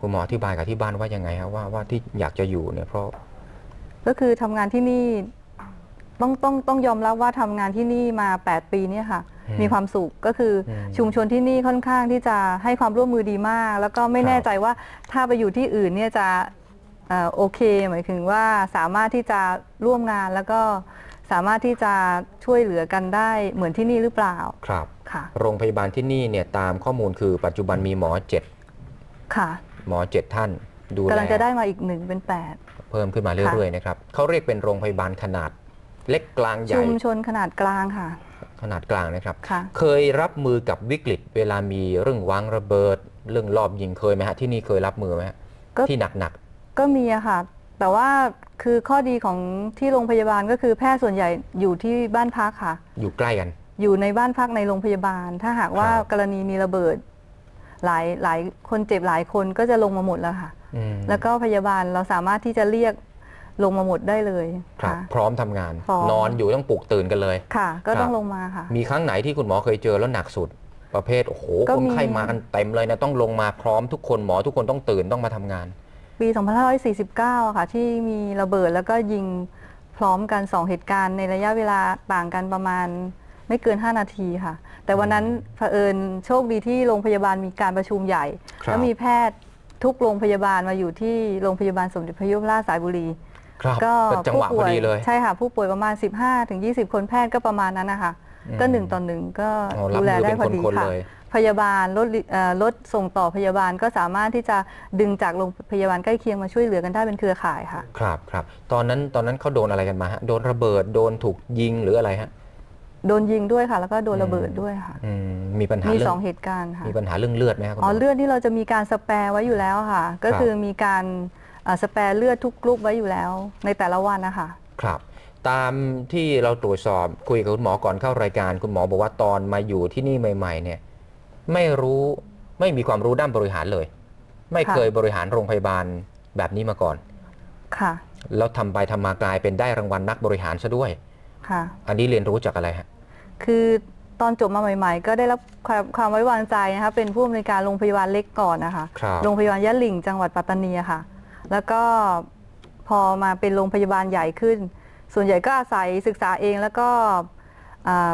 คุณหมออธิบายกับที่บ้านว่ายังไงครับว่าว่าที่อยากจะอยู่เนี่ยเพราะ ก็คือทำงานที่นี่ต้องต้องต้องยอมรับว่าทำงานที่นี่มา 8 ปีเนี่ยค่ะ อืมมีความสุขก็คืออมชุมชนที่นี่ค่อนข้างที่จะให้ความร่วมมือดีมาก แล้วก็ไม่ครับ แน่ใจว่าถ้าไปอยู่ที่อื่นเนี่ยจะเอ่อโอเค หมายถึงว่าสามารถที่จะร่วมงานแล้วก็สามารถที่จะช่วยเหลือกันได้เหมือนที่นี่หรือเปล่าครับ ค่ะ โรงพยาบาลที่นี่เนี่ยตามข้อมูลคือปัจจุบันมีหมอเจ็ด ค่ะหมอเจ็ดท่าน ดูแลกำลังจะได้มาอีกหนึ่งเป็นแปดเพิ่มขึ้นมาเรื่อยๆนะครับเขาเรียกเป็นโรงพยาบาลขนาด เล็กกลางใหญ่ชุมชนขนาดกลางค่ะ ขนาดกลางนะครับค่ะเคยรับมือกับวิกฤต เวลามีเรื่องวางระเบิด เรื่องรอบยิงเคยไหมฮะที่นี่เคยรับมือไหมฮะก็ที่หนักก็มีอะค่ะ แต่ว่าคือข้อดีของที่โรงพยาบาลก็คือแพทย์ส่วนใหญ่อยู่ที่บ้านพักค่ะๆอยู่ใกล้กัน อยู่ในบ้านพักในโรงพยาบาล ถ้าหากว่าครับกรณีมีระเบิด หลายหลายคนเจ็บหลายคนก็จะลงมาหมดแล้วค่ะ อืมแล้วก็พยาบาลเราสามารถที่จะเรียกลงมาหมดได้เลยครับ ค่ะ พร้อมทำงาน พร้อม นอนอยู่ต้องปลุกตื่นกันเลย ค่ะ ก็ต้อคงรับลงมาค่ะ มีครั้งไหนที่คุณหมอเคยเจอแล้วหนักสุด ประเภทโอ้โหก็คนมี ไข้มากันเต็มเลยนะต้องลงมาพร้อมทุกคนหมอทุกคนต้องตื่นต้องมาทำงาน ปี 2549อะค่ะ ที่มีระเบิดแล้วก็ยิงพร้อมกัน 2 เหตุการณ์ในระยะเวลาต่างกันประมาณ ไม่เกิน 5 นาทีค่ะ แต่วันนั้นเผอิญโชคดีที่โรงพยาบาลมีการประชุมใหญ่ ครับ แล้วมีแพทย์ทุกโรงพยาบาลมาอยู่ที่โรงพยาบาลสมเด็จพระยุพราชสายบุรี ครับก็เป็นจังหวะพป่อวยดีเลย ใช่ค่ะ ผู้ป่วยประมาณ 15ถึง20 คนแพทย์ก็ประมาณนั้นนะคะอืมก็หนึ่งต่อหนึ่งก็อ๋อรับดูแลมือได้เป็นพอดีคนค่ะๆเลย พยาบาลรถลิเอ่อรถส่งต่อพยาบาลก็สามารถที่จะดึงจากโรงพยาบาลใกล้เคียงมาช่วยเหลือกันได้เป็นเครือข่ายค่ะ ครับครับตอนนั้นตอนนั้นเขาโดนอะไรกันมาฮะโดนระเบิดโดนถูกยิงหรืออะไรฮะ โดนยิงด้วยค่ะ แล้วก็โดนระเบิดด้วยค่ะ อืมมีปัญหามีเรื่สอองงเหตุการณ์ค่ะ มีปัญหาเรื่องเลือดไหมครับคุณหอ๋มออเลือดที่เราจะมีการสแปร์ไว้อยู่แล้วค่ะ ก็ครับ คือมีการเอ่อสแปร์เลือดทุกกรุ๊ปไว้อยู่แล้ว ในแต่ละวันนะคะ ครับ ตามที่เราตรวจสอบคุยกับคุณหมอก่อนเข้ารายการ คุณหมอบอกว่าตอนมาอยู่ที่นี่ใหม่ ๆ เนี่ย ไม่รู้ไม่มีความรู้ด้านบริหารเลย ไม่ค่ะเคยบริหารโรงพยาบาลแบบนี้มาก่อน ค่ะ แล้วทำไปทำมากลายเป็นได้รางวัลนักบริหารซะด้วย ค่ะ อันนี้เรียนรู้จากอะไรฮะ คือตอนจบมาใหม่ ๆ ก็ได้รับความความไว้วางใจนะคะเป็นผู้อำนวยการโรงพยาบาลเล็กก่อนนะคะครับโรงพยาบาลยะหลิ่งจังหวัดปัตตานีอะค่ะ แล้วก็พอมาเป็นโรงพยาบาลใหญ่ขึ้น ส่วนใหญ่ก็อาศัยศึกษาเองแล้วก็อ่า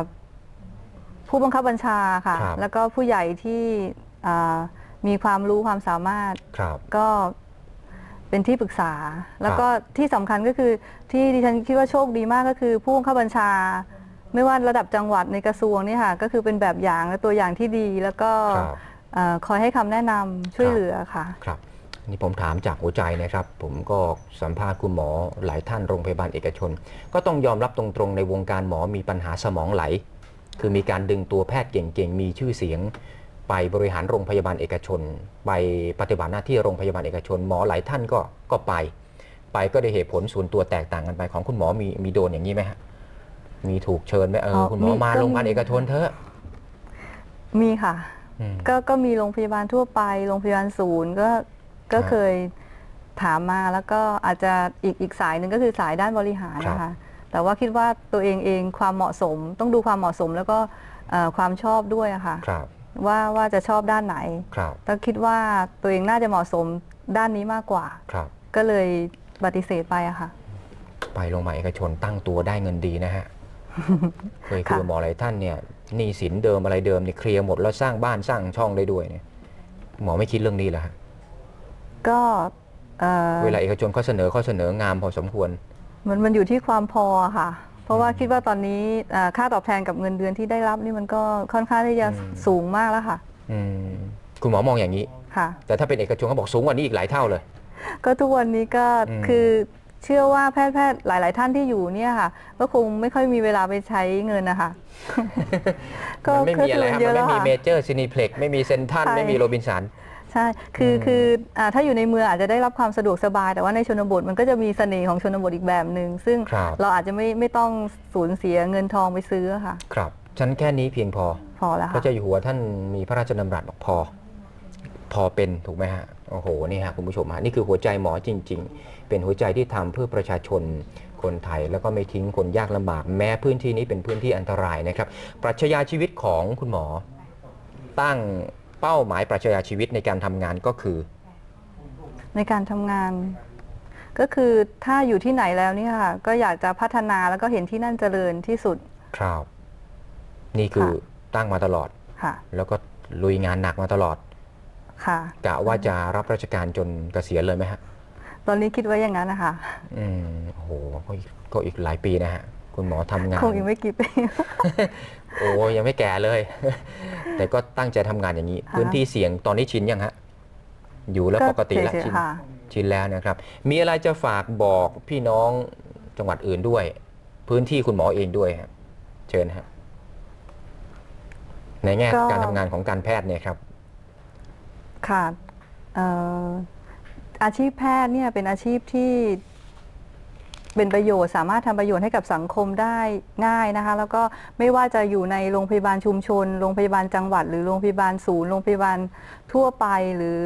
ผู้บังคับบัญชาค่ะ ครับ แล้วก็ผู้ใหญ่ที่อ่ามีความรู้ความสามารถ ครับ ก็ เป็นที่ปรึกษา แล้วก็ที่สำคัญก็คือที่ดิฉันคิดว่าโชคดีมากก็คือ ผู้บังคับบัญชา ไม่ว่าระดับจังหวัดในกระทรวงเนี่ยค่ะก็คือเป็นแบบอย่างและตัวอย่างที่ดีแล้วก็ครับเอ่อคอยให้คำแนะนำช่วยเหลือค่ะครับนี่ผมถามจากหัวใจนะครับ ผมก็สัมภาษณ์คุณหมอหลายท่านโรงพยาบาลเอกชน ก็ต้องยอมรับตรงๆ ในวงการหมอมีปัญหาสมองไหล คือมีการดึงตัวแพทย์เก่งๆ มีชื่อเสียง ไปบริหารโรงพยาบาลเอกชน ไปปฏิบัติหน้าที่โรงพยาบาลเอกชน หมอหลายท่านก็ก็ไป ไปก็ได้เหตุผลส่วนตัวแตกต่างกันไปของคุณหมอมีมีโดนอย่างนี้ไหมฮะมีถูกเชิญไหมเอออคุณหมอมีมาก็โรงพยาบาลมีเอกชนเถอะมีค่ะอืมก็ก็มีโรงพยาบาลทั่วไป โรงพยาบาลศูนย์ก็ก็ครับเคยถามมาแล้วก็อาจจะอีกอีกสายหนึ่งก็คือสายด้านบริหารครับนะคะ แต่ว่าคิดว่าตัวเองเองความเหมาะสม ต้องดูความเหมาะสมแล้วก็เอ่อความชอบด้วยอะค่ะครับ ว่าว่าจะชอบด้านไหนครับแต่คิดว่าตัวเองน่าจะเหมาะสมด้านนี้มากกว่า ครับ ก็เลยปฏิเสธไปอะค่ะ ไปโรงพยาบาลเอกชนตั้งตัวได้เงินดีนะฮะ เคยคุยกับหมอหลายท่านเนี่ยหนี้สินเดิมอะไรเดิมเนี่ยเคลียร์หมดแล้วสร้างบ้านสร้างช่องได้ด้วยเนี่ย หมอไม่คิดเรื่องนี้เหรอฮะ ก็เอ่อเวลาเอกชนเขาเสนอเขาเสนองามพอสมควร มันมันอยู่ที่ความพอค่ะ เพราะว่าคิดว่าตอนนี้เอ่อค่าตอบแทนกับเงินเดือนที่ได้รับนี่มันก็ค่อนข้างที่จะอืม สูงมากแล้วค่ะอืมคุณหมอมองอย่างนี้ ค่ะ แต่ถ้าเป็นเอกชนเขาบอกสูงกว่านี้อีกหลายเท่าเลย ก็ทุกวันนี้ก็อืม คือเชื่อว่าแพทย์แพทย์หลาย ๆ ท่านที่อยู่เนี่ยค่ะ ก็คงไม่ค่อยมีเวลาไปใช้เงินนะคะก็มันไม่มีอะไรครับเยมันอะไม่แล้วมีค่ะเมเจอร์ซินิเพล็กไม่มีเซนทันใช่ ไม่มีโรบินสัน ใช่ คืออืมคืออ่าถ้าอยู่ในเมืองอาจจะได้รับความสะดวกสบาย แต่ว่าในชนบทมันก็จะมีเสน่ห์ของชนบทอีกแบบหนึ่งซึ่งครับเราอาจจะไม่ไม่ต้องสูญเสียเงินทองไปซื้อค่ะ ครับ ฉันแค่นี้เพียงพอ พอแล้วพระค่ะเจ้าอยู่หัวท่านมีพระราชดำรัสบอกพอ พอเป็นถูกไหมฮะ โอ้โห นี่ฮะคุณผู้ชมฮะ นี่คือหัวใจหมอจริง ๆ เป็นหัวใจที่ทำเพื่อประชาชนคนไทย แล้วก็ไม่ทิ้งคนยากลำบาก แม้พื้นที่นี้เป็นพื้นที่อันตรายนะครับ ปรัชญาชีวิตของคุณหมอ ตั้ง เป้าหมายปรัชญาชีวิตในการทำงานก็คือ ในการทำงาน ก็คือถ้าอยู่ที่ไหนแล้วเนี่ยค่ะ ก็อยากจะพัฒนาแล้วก็เห็นที่นั่นเจริญที่สุด ครับ นี่คือค่ะตั้งมาตลอด ค่ะ แล้วก็ลุยงานหนักมาตลอดค่ะ กะว่าจะรับราชการจนเกษียณเลยไหมฮะ ตอนนี้คิดไว้อย่างนั้นนะคะ อืมโอ้โหก็อีกก็อีกหลายปีนะฮะ คุณหมอทำงาน คงอีกไม่กี่ปี โอ้ยังไม่แก่เลย แต่ก็ตั้งใจทำงานอย่างนี้ ค่ะ พื้นที่เสี่ยงตอนนี้ชินยังฮะ อยู่แล้วปกติแล้วเฉยชิน ๆค่ะ ชินแล้วนะครับ มีอะไรจะฝากบอกพี่น้องจังหวัดอื่นด้วย พื้นที่คุณหมอเองด้วยฮะเชิญฮะในแง่ก็ การทำงานของการแพทย์เนี่ยครับ ค่ะเอ่ออาชีพแพทย์เนี่ยเป็นอาชีพที่ เป็นประโยชน์สามารถทำประโยชน์ให้กับสังคมได้ง่ายนะคะ แล้วก็ไม่ว่าจะอยู่ในโรงพยาบาลชุมชน โรงพยาบาลจังหวัด หรือโรงพยาบาลศูนย์โรงพยาบาลทั่วไปหรือ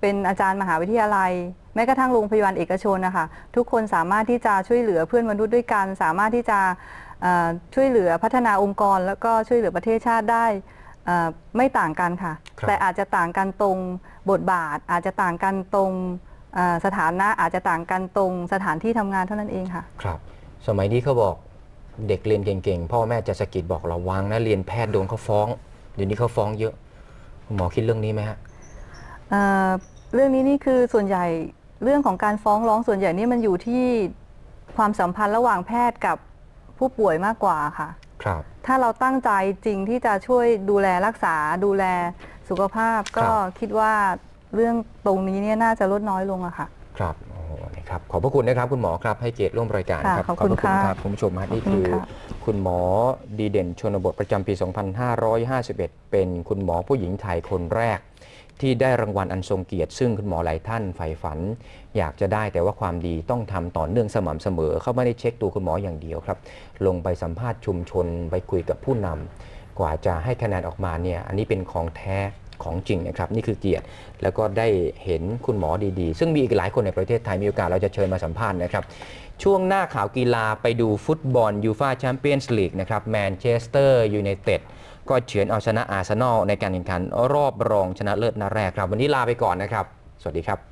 เป็นอาจารย์มหาวิทยาลัย แม้กระทั่งโรงพยาบาลเอกชนนะคะทุกคนสามารถที่จะช่วยเหลือเพื่อนมนุษย์ด้วยกัน สามารถที่จะเอ่อช่วยเหลือพัฒนาองค์กร แล้วก็ช่วยเหลือประเทศชาติได้เอ่อไม่ต่างกันค่ะครับแต่อาจจะต่างกันตรงบทบาทอาจจะต่างกันตรงเอ่อ สถานะอาจจะต่างกันตรงสถานที่ทำงานเท่านั้นเองค่ะ ครับ สมัยนี้เขาบอกเด็กเรียนเก่งๆ พ่อแม่จะสะกิดบอกระวังนะเรียนแพทย์โดนเขาฟ้อง เดี๋ยวนี้เขาฟ้องเยอะคุณหมอคิดเรื่องนี้ไหมฮะ เอ่อเรื่องนี้นี่คือส่วนใหญ่เรื่องของการฟ้องร้องส่วนใหญ่นี่มันอยู่ที่ความสัมพันธ์ระหว่างแพทย์กับผู้ป่วยมากกว่าค่ะ ครับ ถ้าเราตั้งใจจริงที่จะช่วยดูแลรักษาดูแลสุขภาพ ก็ครับคิดว่า เรื่องตรงนี้เนี่ยน่าจะลดน้อยลงอะค่ะ ครับโอ้โหนะครับขอบพระคุณนะครับ คุณหมอครับให้เกียรติร่วมรายการค่ะครับขอบคุณพระคุณค่ะครับคุณผู้ชมฮะนี่ขอบคุคืณอค่ะ คุณหมอดีเด่นชนบทประจำปี 2551 เป็นคุณหมอผู้หญิงไทยคนแรก ที่ได้รางวัลอันทรงเกียรติ ซึ่งคุณหมอหลายท่านใฝ่ฝัน อยากจะได้แต่ว่าความดีต้องทำต่อเนื่องสม่ำเสมอ เขาไม่ได้เช็คตัวคุณหมออย่างเดียวครับ ลงไปสัมภาษณ์ชุมชนไปคุยกับผู้นำกว่าจะให้คะแนนออกมาเนี่ยอันนี้เป็นของแท้ ของจริงนะครับนี่คือเกียรติ แล้วก็ได้เห็นคุณหมอดีๆ ซึ่งมีอีกหลายคนในประเทศไทยมีโอกาสเราจะเชิญมาสัมภาษณ์นะครับ ช่วงหน้าข่าวกีฬาไปดูฟุตบอลยูฟาแชมเปี้ยนส์ลีกนะครับแมนเชสเตอร์ยูไนเต็ดก็เฉือนเอาชนะอาร์เซนอลในการแข่งขันรอบรองชนะเลิศนัดแรกครับ วันนี้ลาไปก่อนนะครับ สวัสดีครับ